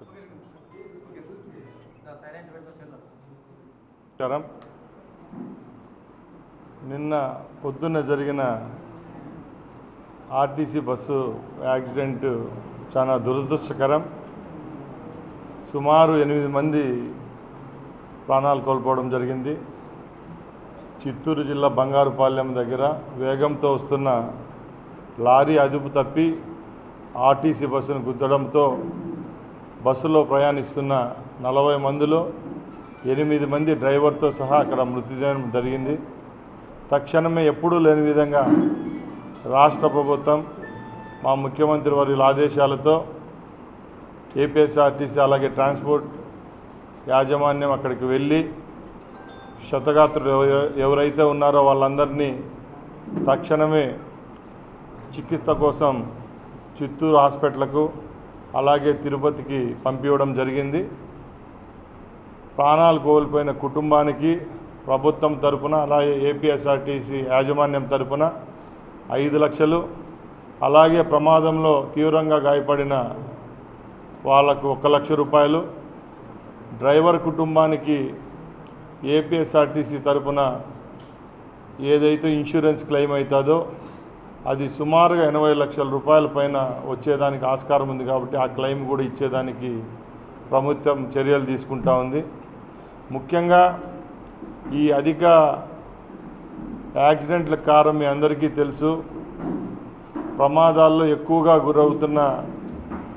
నమస్కారం. నిన్న పొద్దున్న జరిగిన ఆర్టీసీ బస్సు యాక్సిడెంట్ చాలా దురదృష్టకరం. సుమారు ఎనిమిది మంది ప్రాణాలు కోల్పోవడం జరిగింది. చిత్తూరు జిల్లా బంగారుపాలెం దగ్గర వేగంతో వస్తున్న లారీ అదుపు తప్పి ఆర్టీసీ బస్సును గుద్దడంతో బస్సులో ప్రయాణిస్తున్న నలభై మందిలో ఎనిమిది మంది డ్రైవర్తో సహా అక్కడ మృతదేహం జరిగింది. తక్షణమే ఎప్పుడూ లేని విధంగా రాష్ట్ర ప్రభుత్వం మా ముఖ్యమంత్రి వారి ఆదేశాలతో ఏపీఎస్ఆర్టీసీ అలాగే ట్రాన్స్పోర్ట్ యాజమాన్యం అక్కడికి వెళ్ళి శతగాత్రులు ఎవరైతే ఉన్నారో వాళ్ళందరినీ తక్షణమే చికిత్స కోసం చిత్తూరు హాస్పిటల్కు అలాగే తిరుపతికి పంపించడం జరిగింది. ప్రాణాలు కోల్పోయిన కుటుంబానికి ప్రభుత్వం తరపున అలాగే ఏపీఎస్ఆర్టీసీ యాజమాన్యం తరపున ఐదు లక్షలు. అలాగే ప్రమాదంలో తీవ్రంగా గాయపడిన వాళ్ళకు ఒక లక్ష రూపాయలు. డ్రైవర్ కుటుంబానికి ఏపీఎస్ఆర్టీసీ తరపున ఏదైతే ఇన్సూరెన్స్ క్లెయిమ్ అవుతుందో అది సుమారుగా ఎనభై లక్షల రూపాయల పైన వచ్చేదానికి ఆస్కారం ఉంది కాబట్టి ఆ క్లెయిమ్ కూడా ఇచ్చేదానికి ప్రభుత్వం చర్యలు తీసుకుంటా ఉంది. ముఖ్యంగా ఈ అధిక యాక్సిడెంట్ల కారణం మీ అందరికీ తెలుసు. ప్రమాదాల్లో ఎక్కువగా గురవుతున్న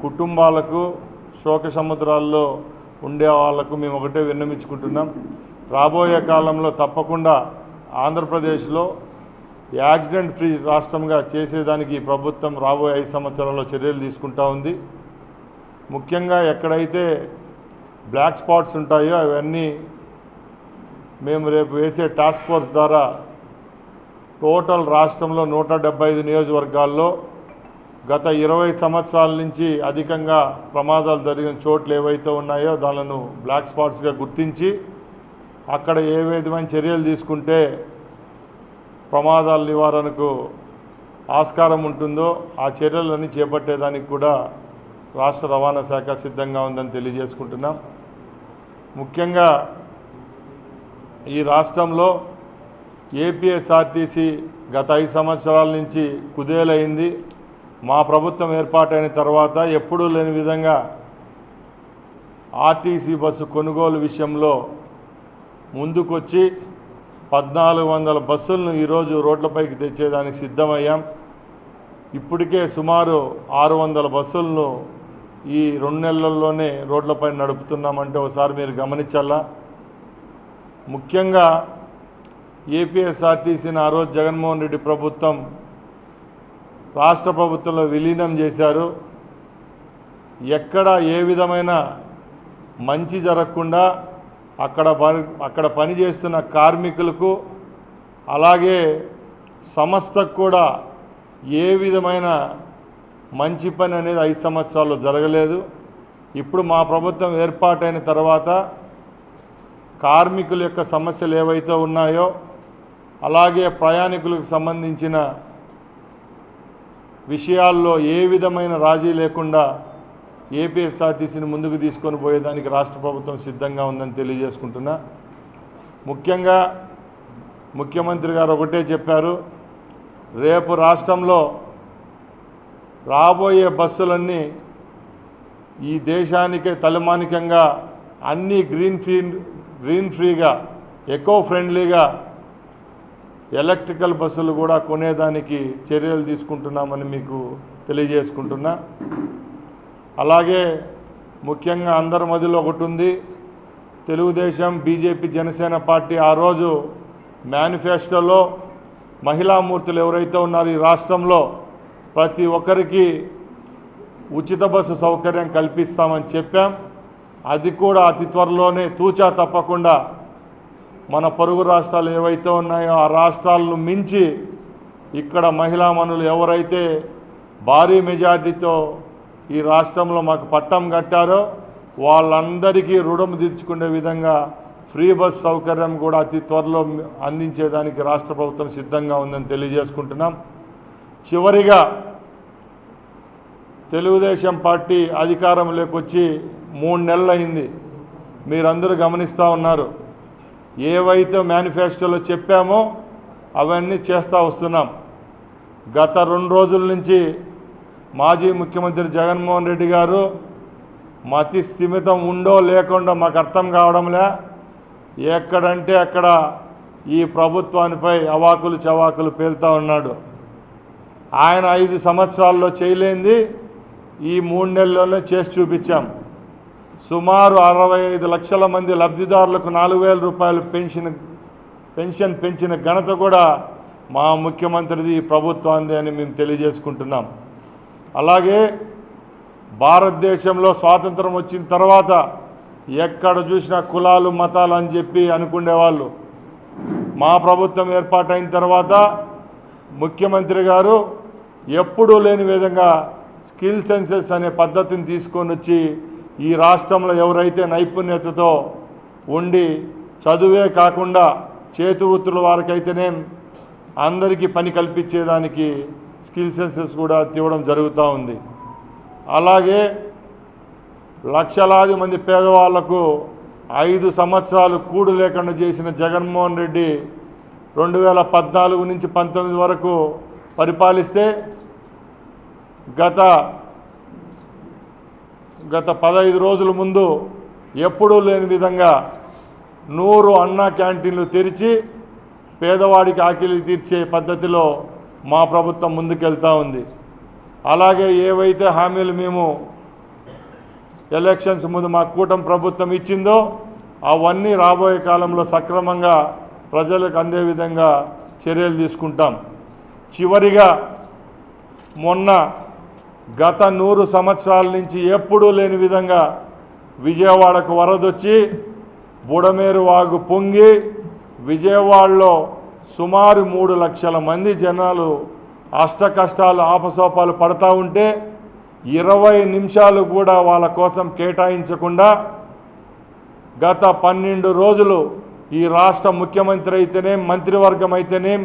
కుటుంబాలకు శోక సముద్రాల్లో ఉండే వాళ్ళకు మేము ఒకటే విన్నమించుకుంటున్నాం రాబోయే కాలంలో తప్పకుండా ఆంధ్రప్రదేశ్లో యాక్సిడెంట్ ఫ్రీ రాష్ట్రంగా చేసేదానికి ఈ ప్రభుత్వం రాబోయే ఐదు సంవత్సరాల్లో చర్యలు తీసుకుంటా ఉంది. ముఖ్యంగా ఎక్కడైతే బ్లాక్ స్పాట్స్ ఉంటాయో అవన్నీ మేము రేపు వేసే టాస్క్ ఫోర్స్ ద్వారా టోటల్ రాష్ట్రంలో నూట ఐదు నియోజకవర్గాల్లో గత ఇరవై సంవత్సరాల నుంచి అధికంగా ప్రమాదాలు జరిగిన చోట్లు ఏవైతే ఉన్నాయో దానిలను బ్లాక్ స్పాట్స్గా గుర్తించి అక్కడ ఏ విధమైన చర్యలు తీసుకుంటే ప్రమాదాల నివారణకు ఆస్కారం ఉంటుందో ఆ చర్యలన్నీ చేపట్టేదానికి కూడా రాష్ట్ర రవాణా శాఖ సిద్ధంగా ఉందని తెలియజేసుకుంటున్నాం. ముఖ్యంగా ఈ రాష్ట్రంలో ఏపీఎస్ఆర్టీసీ గత ఐదు సంవత్సరాల నుంచి కుదేలైంది. మా ప్రభుత్వం ఏర్పాటైన తర్వాత ఎప్పుడూ లేని విధంగా ఆర్టీసీ బస్సు కొనుగోలు విషయంలో ముందుకొచ్చి పద్నాలుగు వందల బస్సులను ఈరోజు రోడ్లపైకి తెచ్చేదానికి సిద్ధమయ్యాం. ఇప్పటికే సుమారు ఆరు వందల బస్సులను ఈ రెండు నెలల్లోనే రోడ్లపై నడుపుతున్నామంటే ఒకసారి మీరు గమనించాలా ముఖ్యంగా ఏపీఎస్ఆర్టీసీని ఆ రోజు జగన్మోహన్ రెడ్డి ప్రభుత్వం రాష్ట్ర ప్రభుత్వంలో విలీనం చేశారు. ఎక్కడ ఏ విధమైన మంచి జరగకుండా అక్కడ పని అక్కడ పనిచేస్తున్న కార్మికులకు అలాగే సంస్థకు కూడా ఏ విధమైన మంచి పని అనేది ఐదు సంవత్సరాల్లో జరగలేదు. ఇప్పుడు మా ప్రభుత్వం ఏర్పాటైన తర్వాత కార్మికుల యొక్క సమస్యలు ఏవైతే ఉన్నాయో అలాగే ప్రయాణికులకు సంబంధించిన విషయాల్లో ఏ విధమైన రాజీ లేకుండా ఏపీఎస్ఆర్టీసీని ముందుకు తీసుకొని పోయేదానికి రాష్ట్ర ప్రభుత్వం సిద్ధంగా ఉందని తెలియజేసుకుంటున్నా. ముఖ్యంగా ముఖ్యమంత్రి గారు ఒకటే చెప్పారు రేపు రాష్ట్రంలో రాబోయే బస్సులన్నీ ఈ దేశానికే తలమానికంగా అన్ని గ్రీన్ ఫ్రీ గ్రీన్ ఫ్రీగా ఎకో ఫ్రెండ్లీగా ఎలక్ట్రికల్ బస్సులు కూడా కొనేదానికి చర్యలు తీసుకుంటున్నామని మీకు తెలియజేసుకుంటున్నా. అలాగే ముఖ్యంగా అందరి మధ్యలో ఒకటి ఉంది తెలుగుదేశం బీజేపీ జనసేన పార్టీ ఆ రోజు మేనిఫెస్టోలో మహిళామూర్తులు ఎవరైతే ఉన్నారో ఈ రాష్ట్రంలో ప్రతి ఒక్కరికి ఉచిత బస్సు సౌకర్యం కల్పిస్తామని చెప్పాం. అది కూడా అతి త్వరలోనే తూచా తప్పకుండా మన పొరుగు రాష్ట్రాలు ఏవైతే ఉన్నాయో ఆ రాష్ట్రాలను మించి ఇక్కడ మహిళా మనులు ఎవరైతే భారీ మెజార్టీతో ఈ రాష్ట్రంలో మాకు పట్టం కట్టారో వాళ్ళందరికీ రుణం తీర్చుకునే విధంగా ఫ్రీ బస్ సౌకర్యం కూడా అతి త్వరలో అందించేదానికి రాష్ట్ర ప్రభుత్వం సిద్ధంగా ఉందని తెలియజేసుకుంటున్నాం. చివరిగా తెలుగుదేశం పార్టీ అధికారంలోకి వచ్చి మూడు నెలలు అయింది మీరందరూ గమనిస్తూ ఉన్నారు. ఏవైతే మేనిఫెస్టోలో చెప్పామో అవన్నీ చేస్తూ వస్తున్నాం. గత రెండు రోజుల నుంచి మాజీ ముఖ్యమంత్రి జగన్మోహన్ రెడ్డి గారు మతి స్థిమితం ఉండో లేకుండా మాకు అర్థం కావడంలే. ఎక్కడంటే అక్కడ ఈ ప్రభుత్వానిపై అవాకులు చవాకులు పేలుతూ ఉన్నాడు. ఆయన ఐదు సంవత్సరాల్లో చేయలేంది. ఈ మూడు నెలల్లోనే చేసి చూపించాం. సుమారు అరవై ఐదు లక్షల మంది లబ్ధిదారులకు నాలుగు వేల రూపాయలు పెన్షన్ పెన్షన్ పెంచిన ఘనత కూడా మా ముఖ్యమంత్రిది ఈ ప్రభుత్వాన్ని అని మేము తెలియజేసుకుంటున్నాం. అలాగే భారతదేశంలో స్వాతంత్రం వచ్చిన తర్వాత ఎక్కడ చూసినా కులాలు మతాలు అని చెప్పి అనుకునేవాళ్ళు. మా ప్రభుత్వం ఏర్పాటైన తర్వాత ముఖ్యమంత్రి గారు ఎప్పుడూ లేని విధంగా స్కిల్ సెన్సెస్ అనే పద్ధతిని తీసుకొని వచ్చి ఈ రాష్ట్రంలో ఎవరైతే నైపుణ్యతతో ఉండి చదువే కాకుండా చేతి వృత్తుల వారికైతేనే అందరికీ పని కల్పించేదానికి స్కిల్ సెన్సెస్ కూడా తీవడం జరుగుతూ ఉంది. అలాగే లక్షలాది మంది పేదవాళ్ళకు ఐదు సంవత్సరాలు కూడు లేకుండా చేసిన జగన్మోహన్ రెడ్డి రెండు వేల పద్నాలుగు నుంచి పంతొమ్మిది వరకు పరిపాలిస్తే గత గత పదహైదు రోజుల ముందు ఎప్పుడూ లేని విధంగా నూరు అన్నా క్యాంటీన్లు తెరిచి పేదవాడికి ఆకలి తీర్చే పద్ధతిలో మా ప్రభుత్వం ముందుకెళ్తా ఉంది. అలాగే ఏవైతే హామీలు మేము ఎలక్షన్స్ ముందు మా కూటమి ప్రభుత్వం ఇచ్చిందో అవన్నీ రాబోయే కాలంలో సక్రమంగా ప్రజలకు అందే విధంగా చర్యలు తీసుకుంటాం. చివరిగా మొన్న గత నూరు సంవత్సరాల నుంచి ఎప్పుడూ లేని విధంగా విజయవాడకు వరదొచ్చి బుడమేరు వాగు పొంగి విజయవాడలో సుమారు మూడు లక్షల మంది జనాలు అష్ట కష్టాలు ఆపసోపాలు పడతా ఉంటే ఇరవై నిమిషాలు కూడా వాళ్ళ కోసం కేటాయించకుండా గత పన్నెండు రోజులు ఈ రాష్ట్ర ముఖ్యమంత్రి అయితేనేం మంత్రివర్గం అయితేనేం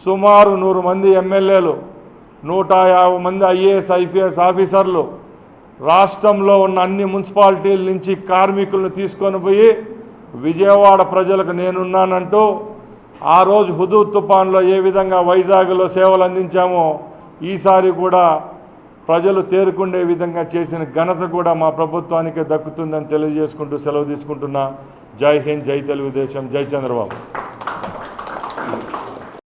సుమారు నూరు మంది ఎమ్మెల్యేలు నూట యాభై మంది ఐఏఎస్ ఐపీఎస్ ఆఫీసర్లు రాష్ట్రంలో ఉన్న అన్ని మున్సిపాలిటీల నుంచి కార్మికులను తీసుకొని పోయి విజయవాడ ప్రజలకు నేనున్నానంటూ ఆ రోజు హుదూ తుఫాన్లో ఏ విధంగా వైజాగ్లో సేవలు అందించామో ఈసారి కూడా ప్రజలు తేరుకుండే విధంగా చేసిన ఘనత కూడా మా ప్రభుత్వానికే దక్కుతుందని తెలియజేసుకుంటూ సెలవు తీసుకుంటున్నా. జై హింద్ జై తెలుగుదేశం జై చంద్రబాబు.